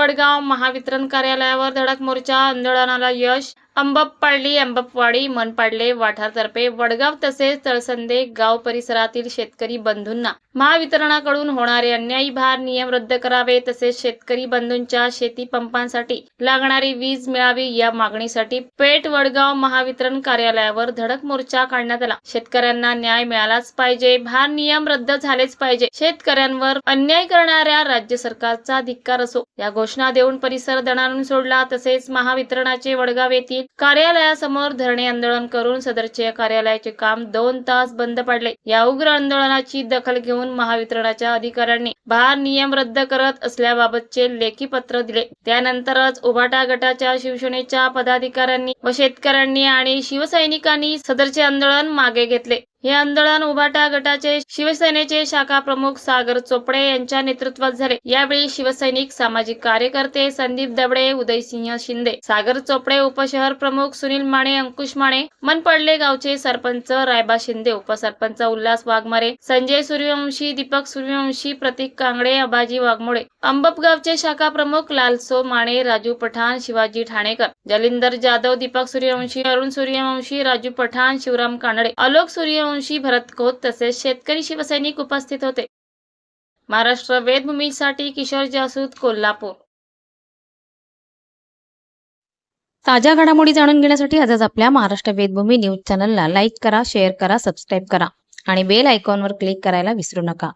वडगाव महावितरण कार्यालयावर धडक मोर्चा आंदोलनाला यश अंबपपाडली अंबपवाडी मनपाडले वाठारतर्फे वडगाव तसेच तळसंदे गाव परिसरातील शेतकरी बंधूंना महावितरणाकडून होणारे अन्यायी भार नियम रद्द करावे तसेच शेतकरी बंधूंच्या शेती पंपांसाठी लागणारी वीज मिळावी या मागणीसाठी पेठ वडगाव महावितरण कार्यालयावर धडक मोर्चा काढण्यात आला. शेतकऱ्यांना न्याय मिळालाच पाहिजे भार नियम रद्द झालेच पाहिजे. शेतकऱ्यांवर अन्याय करणाऱ्या राज्य सरकारचा धिक्कार असो. या घोषणा देऊन परिसर दणाणून सोडला. तसेच महावितरणाचे वडगाव येथील कार्यालयासमोर धरणे आंदोलन करून सदरचे कार्यालयाचे काम दोन तास बंद पडले. या उग्र आंदोलनाची दखल घेऊन महावितरणाच्या अधिकाऱ्यांनी भार नियम रद्द करत असल्याबाबतचे लेखी पत्र दिले. त्यानंतरच उभाटा गटाच्या शिवसेनेच्या पदाधिकाऱ्यांनी व शेतकऱ्यांनी आणि शिवसैनिकांनी सदरचे आंदोलन मागे घेतले. हे आंदोलन उभाटा गटाचे शिवसेनेचे शाखा प्रमुख सागर चोपडे यांच्या नेतृत्वात झाले. यावेळी शिवसैनिक सामाजिक कार्यकर्ते संदीप दबडे उदयसिंह शिंदे सागर चोपडे उपशहर प्रमुख सुनील माने अंकुश माने मनपडले गावचे सरपंच रायबा शिंदे उपसरपंच उल्हास वाघमारे संजय सूर्यवंशी दीपक सूर्यवंशी प्रतीक कांगडे अबाजी वाघमोडे अंबपगावचे शाखा प्रमुख लालसो माने राजू पठाण शिवाजी ठाणेकर जलिंदर जाधव दीपक सूर्यवंशी अरुण सूर्यवंशी राजू पठाण शिवराम कानडे अलोक सूर्य सूर्यवंशी भरत खोत तसेच शेतकरी शिवसैनिक उपस्थित होते. महाराष्ट्र वेदभूमीसाठी किशोर जासूद कोल्हापूर. ताज्या घडामोडी जाणून घेण्यासाठी आजच आपल्या महाराष्ट्र वेदभूमी न्यूज चॅनलला लाईक करा शेअर करा सबस्क्राईब करा आणि बेल आयकॉनवर क्लिक करायला विसरू नका.